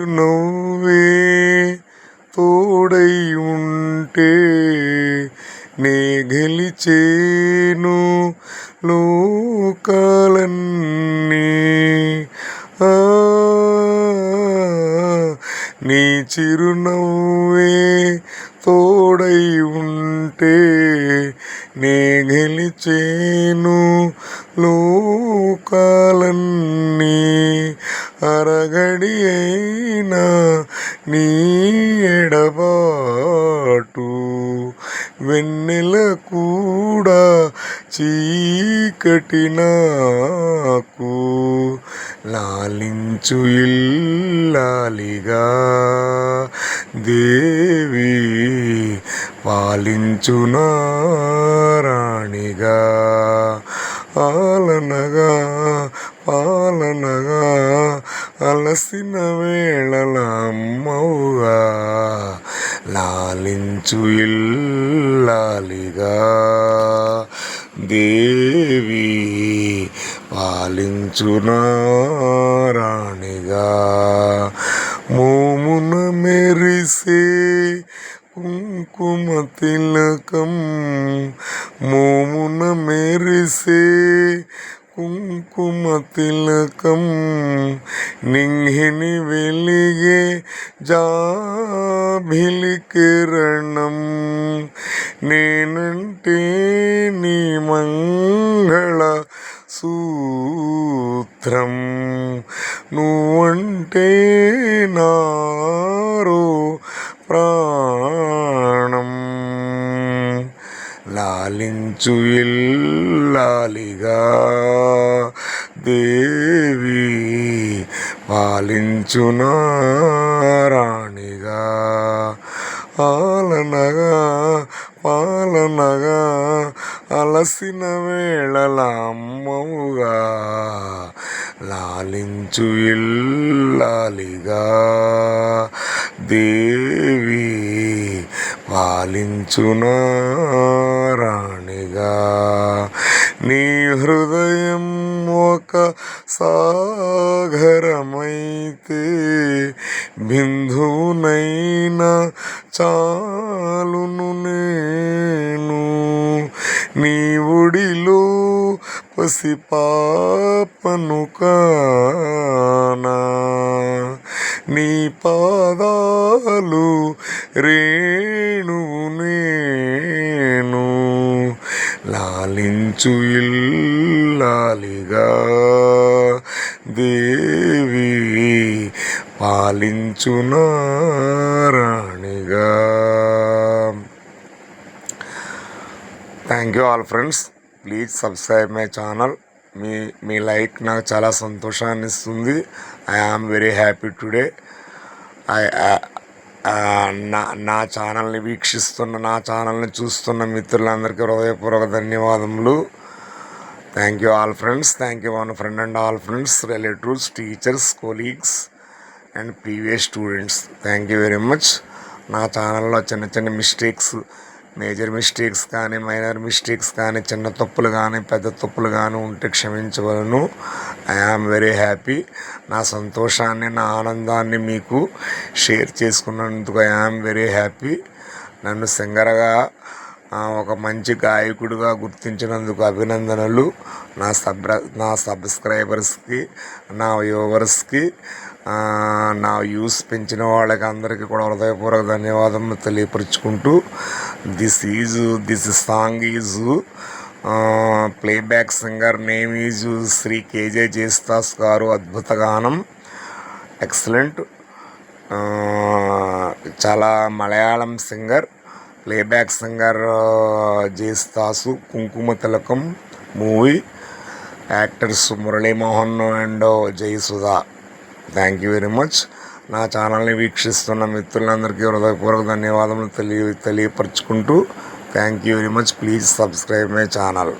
నువ్వే తోడై ఉంటే నే గెలిచేను లోకాలన్నీ. నీ చిరునవ్వే తోడై ఉంటే నే గెలిచేను లోకాలన్నీ. అరగడి అయినా నీ ఎడబాటు వెన్నెల కూడా చీకటి నాకు లాలించు ఇల్లాలిగా. దేవి పాలించు నారాణి ఆలనగా పాలనగా అలసిన వేళల అమ్మవుగా లాలించు ఇల్లాలిగా. దేవి పాలించు రాణిగా మోమున మెరిసే కుంకుమ తిలకం. మోమున మెరిసే కుంకుమ తిలకం నింగిని వెలిగే జాభిలి కిరణం. నేనంటే నీ మంగళ సూత్రం. నువ్వంటే నారో ప్రాణం. లాలించు ఇల్లు లాలిగా దేవి పాలించున రాణిగా? ఆలనగా పాలనగా అలసిన వేళల అమ్మవుగా. లాలించు ఇల్లాలిగా దేవి పాలించున రాణిగా? నీ హృదయం ఒక సాగరమైతే బిందువునైనా చాలును నేను. నీ ఒడిలో పసిపాపను కానా. నీ పాదాలు రేణు నేను. లాలించు ఇల్లాలిగా దేవి పాలించు నారాణిగా thank you all friends please subscribe my channel మీ మీ లైక్ నాకు చాలా సంతోషాన్ని ఇస్తుంది I am very happy today I నా నా ఛానల్ని వీక్షిస్తున్న నా ఛానల్ని చూస్తున్న మిత్రులందరికీ హృదయపూర్వక ధన్యవాదములు. Thank you all friends thank you one friend and all friends relatives teachers colleagues and previous students thank you very much నా ఛానల్లో చిన్న చిన్న మిస్టేక్స్ మేజర్ మిస్టేక్స్ కానీ మైనర్ మిస్టేక్స్ కానీ చిన్న తప్పులు కానీ పెద్ద తప్పులు కానీ ఉంటే క్షమించవలను. ఐ ఆమ్ వెరీ హ్యాపీ నా సంతోషాన్ని నా ఆనందాన్ని మీకు షేర్ చేసుకున్నందుకు ఐ ఆమ్ వెరీ హ్యాపీ నన్ను సింగర్గా ఒక మంచి గాయకుడిగా గుర్తించినందుకు అభినందనలు. నా సబ్ర నా సబ్స్క్రైబర్స్కి నా వ్యూవర్స్కి నా వ్యూస్ పెంచిన వాళ్ళకి అందరికీ కూడా హృదయపూర్వక ధన్యవాదములు తెలియపరుచుకుంటూ this is this song is playback singer name is Shri KJ Yesudas garu అద్భుత గానం. ఎక్సలెంట్. చాలా Malayalam singer. Playback singer Yesudas Kumkuma Tilakam movie actors Muralimohan and Jayasudha thank you very much నా ఛానల్ని వీక్షిస్తున్న మిత్రులందరికీ హృదయపూర్వక ధన్యవాదములు తెలియ తెలియపరుచుకుంటూ thank you very much please subscribe my channel